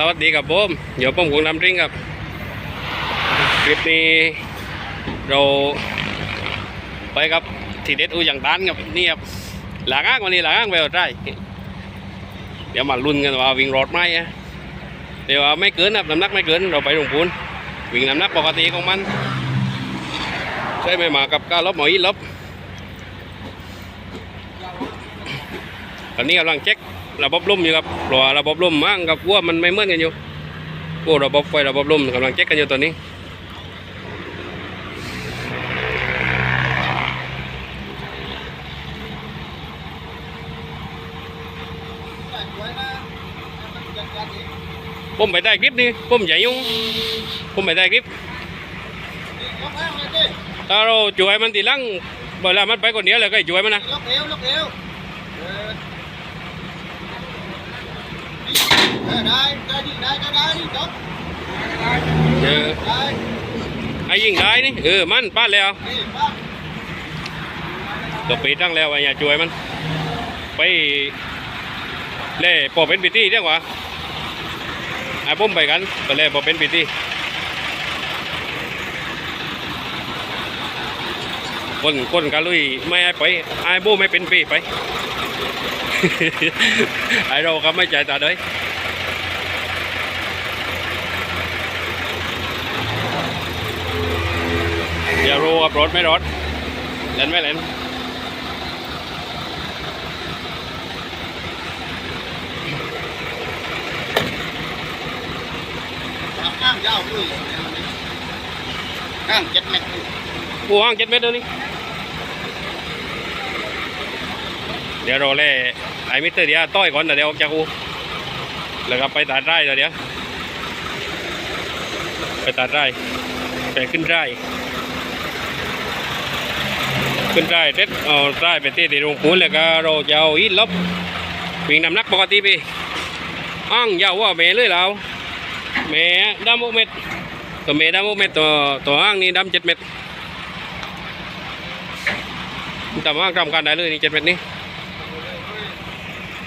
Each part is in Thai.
สวัสดีครับผมเดี๋ยวผมคงนำริ้งครับ คลิปนี้เราไปครับทีเด็ดอูอย่างตานครับนี่ครับหลังอ้างวันนี้หลังอ้างไปอาได้เดี๋ยวมาลุ้นกันว่าวิ่งรอดไหมเดี๋ยวไม่เกินครับน้ำหนักไม่เกินเราไปลงพูนวิ่งน้ำหนักปกติของมัน ใช่ไหมมากับก้าลบหมออีลบตอนนี้กำลังเช็ค ระบบลมอยู่ครับเราะว่าระบบลมมั่งกับวัวมันไม่เหมือนกันอยู่พวกระบบไฟระบบลมกำลังเช็คกันอยู่ตอนนี้ผมไปได้คลิปนี่ผมใหญ่ยุ่งผมไปได้คลิปถ้าเราช่วยมันทีลังเวลามันไปคนเดียวเลยก็ช่วยมันนะล็อกเอวล็อกเอว เออไอ้ยิงได้นี่เออมันป้าแล้วตัวปีตั้งแล้วไอ้อย่าช่วยมัน ไปเล่พอเป็นพิธีเรียกว่าไอ้ผมไปกันไปเล่พอเป็นพิธีคนคนกันลุยไม่ให้ไปไอ้บูไม่เป็นปีไป ไอ้เราก็ไม่ใจตาเลยอย่ารู้กับรถไม่รถเล่นไม่เล่นข้างยาวเลยข้างเจ็ดเมตรกูห่างเจ็ดเมตรเดี๋ยวนี้ เดี๋ยวเราเล่ไอ้มิสเตอร์เดียวต้อยก่อนเดี๋ยวออกจากกูแล้วก็ไปตัดไร่เดี๋ยวไปตัดไร่ไปขึ้นไร่ขึ้นไร่เสร็จเอาไร่ไปที่ที่โรงปูนแล้วก็เราจะเอาอีลบวิ่งน้ำหนักปกติไปอ้างยาวว่าเมเลยเราเมดำหกเม็ดตัวเมดำหกเม็ดตัวตัวอ้างนี่ดำเจ็ดเม็ดแต่ว่าทำการได้เลยนี่เจ็ดเม็ดนี้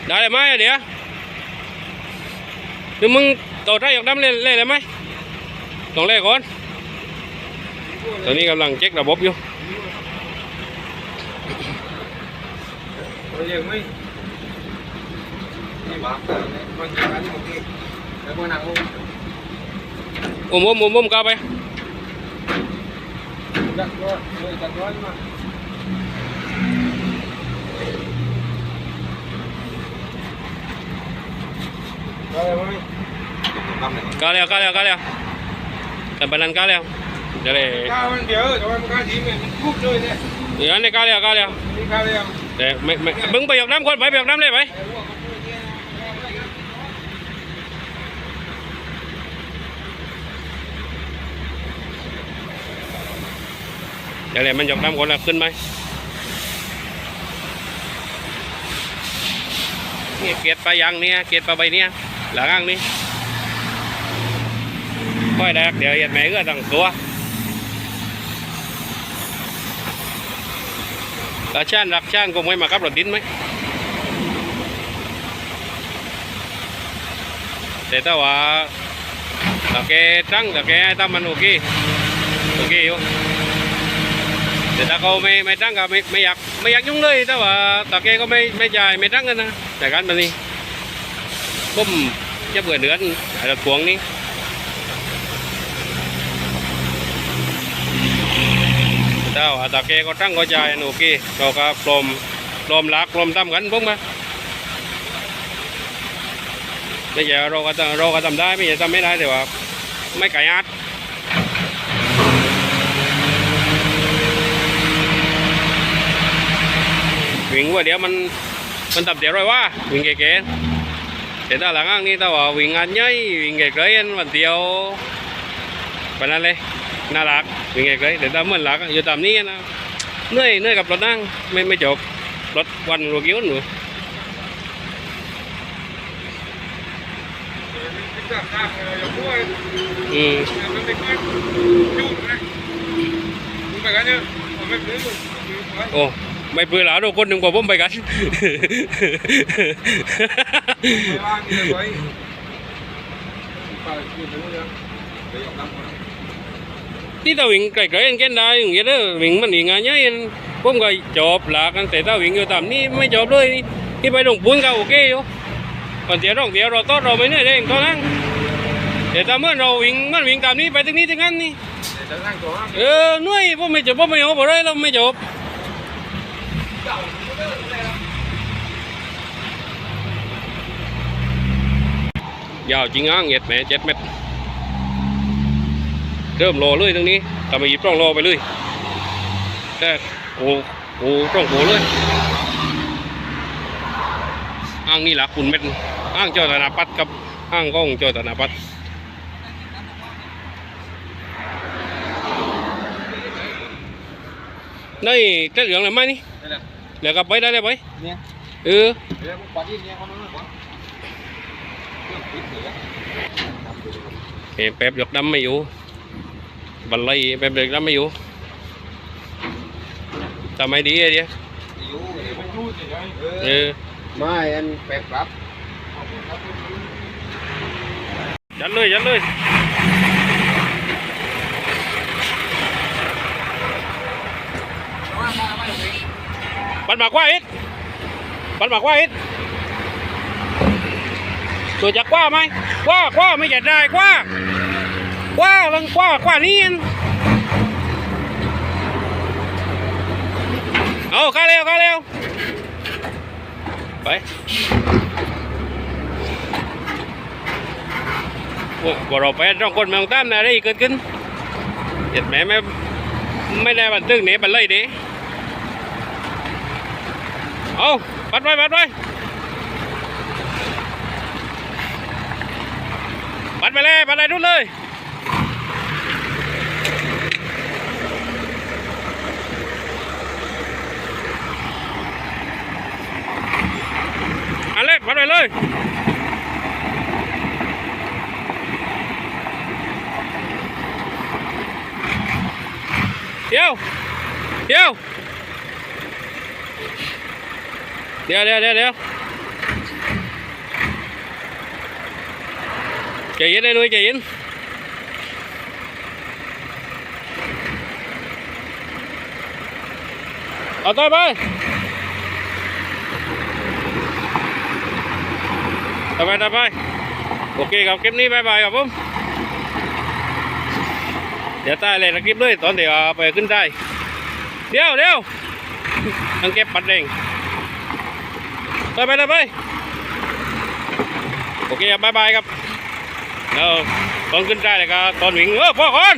ได้เลยไหมอะเดี๋ยวหรือมึงต่อได้อยากดำเล่นเล่นเลยไหมต้องเล่นก่อน ตอนนี้กำลังเช็คระบบอยู่เรายังไม่นี่บ้ามันจะการที่เมื่อกี้แล้วมันนั่งอุ้มอุ้มอุ้มอุ้มก้าวไปจัดร้อนเลยจัดร้อนมาได้ไหมทำไหน ก้าวเร็วก้าวเร็วก้าวเร็วแต่บันนันก้าวเร็ วเดี๋ยวเลยข้าวมันเดี๋ยวแต่ว่ามันข้าวทีมันคุบเลยเนี่ยเดี๋ยวนี้ก้าวเร็วก้าวเร็วนี่ข้าวเรียงแต่ไม่ไม่มึงไปอยากน้ำคนไปไปอยากน้ำเลยไปเดี๋ยวเลยมันอยากน้ำคนละขึ้นไหมนี่เกียรปลายังเนี่ยเกียรปลาใบเนี่ย หลังนี่ค่อยแดกเดี๋ยวเหยียดแม่เอือตั้งตัวตาช่านรักช่านคงไม่มากับรถดินไหมแต่ถ้าว่าตาแกตั้งตาแกให้ตั้มันโอเคโอเคอยู่แต่ถ้าเขาไม่ไม่ตั้งก็ไม่ไม่อยากไม่อยากยุ่งเลยแต่ว่าตาแกก็ไม่ไม่จ่ายไม่ตั้งกันนะแต่การแบบนี้ ผมจะเบื่อเดือนไอ้รพวงนี้ถ้าว่าตาแกก็ตั้งก็ใจ่ายอันโอเคเราก็ปลอมปลอมลักปลอมตั้มกันพวกมาไม่ใช่เราก็ทำเราก็ทำได้ไม่ใช่ทำไม่ได้แต่ว่าไม่ไก่อัดวิ่งว่าเดี๋ยวมันมันตับเดี๋ยวร้อยว่าวิ่งเก๋ๆ แต่ถ้าหลังนี่ถ้าว่าวิ่งงานใหญ่วิ่งเก๋ๆวันเดียวไปนั่นเลยน่ารักวิ่งเก๋ๆแต่ถ้าเหมือนหลักอยู่ตามนี้นะเหนื่อยเหนื่อยกับรถนั่งไม่ไม่จบรถวันรถกิ้วหนูอืมโอ้ ไม่เปลือยหลาดูคนหนึ่งกว่าผมไปกันไม่ว่างนี่เลยยืนไปเรื่อยเดี๋ยวน้ำที่ถ้าวิ่งไกลๆเกันได้อย่างเงี้ยเด้อวิ่งมันอีกงานเยอะผมก็จบหลักกันแต่ถ้าวิ่งอยู่ตามนี้ไม่จบเลยนี่ที่ไปลงปุ้นก็โอเคอยู่ก่อนเสียร่องเสียเราต้อนเราไม่เหนื่อยเองตอนนั้นแต่ถ้าเมื่อเราวิ่งมันวิ่งตามนี้ไปถึงนี้ถึงนั้นนี่เออหนื่อยผมไม่จบผมไม่เอาไปเลยเราไม่จบ ยาวจริงอะเงียดแหมเจ็ดเม็ดเริ่มรอเลยตรงนี้ทำไมหยิบต้องรอไปเลยแต่โอ้โหต้องโหเลยอ้างนี่หลักคุณเม็ดอ้างเจ้าธนาปัตย์กับอ้างก้องเจ้าธนาปัตย์ได้เจ้าเหลืองอะไรไหมนี่นี่แหละเหลือกลับไปได้เลยไปเนี่ยเออ เดี๋ยวปัดยิ่งเนี่ยเขาไม่รู้ว่าเครื่องปิดเหลือเห็นแป๊บยกดำไม่อยู่ บันไลแป๊บยกดำไม่อยู่ทำไมดีไอ้เดียอยู่เดี๋ยวไม่รู้จะยังเออไม่อันแปบครับยัดเลยยัดเลยปันหมากว่าอิดปันหมากว่าอิด ตัวจะกว่าไหมกว่ากว่าไม่อยากได้กว่ากว่าลังกว่ากว่านี้อันเอาข้าเร็วข้าเร็วไปโอ้บ่เราไปร้องคนเมืองตามนะอะไรเกิดขึ้นเห็นไหมไม่ไม่ได้บันทึกเนี่ยบันเลยเดิเอาปัดไว้ปัดไว้ ปัดไปเลยปัดอะไรทุกเลยอันเล็กปัดไปเลยเดี๋ยวเดี๋ยวเดี๋ยวเดี๋ยวเดี๋ยวเดี๋ยว ใจเย็นเลยหนุ่ยใจเย็นเอาต่อไปต่อไปต่อไปโอเคครับคลิปนี้บายบายครับผมเดี๋ยวใต้เลยนะคลิปเลยตอนเดี๋ยวไปขึ้นใต้เดี๋ยวเดี๋ยวต้องเก็บปัดเองไปไปไปไปโอเคครับบายบายครับ เดี๋ยวตอนขึ้นใต้เลยครับตอนวิ่งเออพ่อก่อน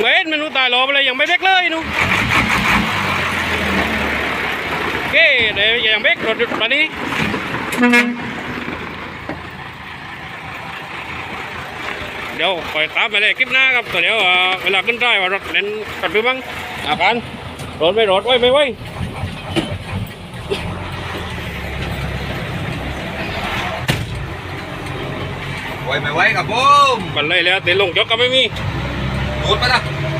เว้นมันนูตายรอไปเลยยังไม่เบรกเลยหนูโอเคเดี๋ยวยังเบรกรถตอนนี้เดี๋ยวคอยตามไปเลยคลิปหน้าครับตัวเดี๋ยวเอ่อเวลาขึ้นได้ว่ารถเล่นกันไปบ้างอาการรถไม่รถไว้ไม่ไว้ ไว้ไม่ไว้ครับผมบันเลยแล้วแต่ลงจกก็ไม่มีดูดไปนะเ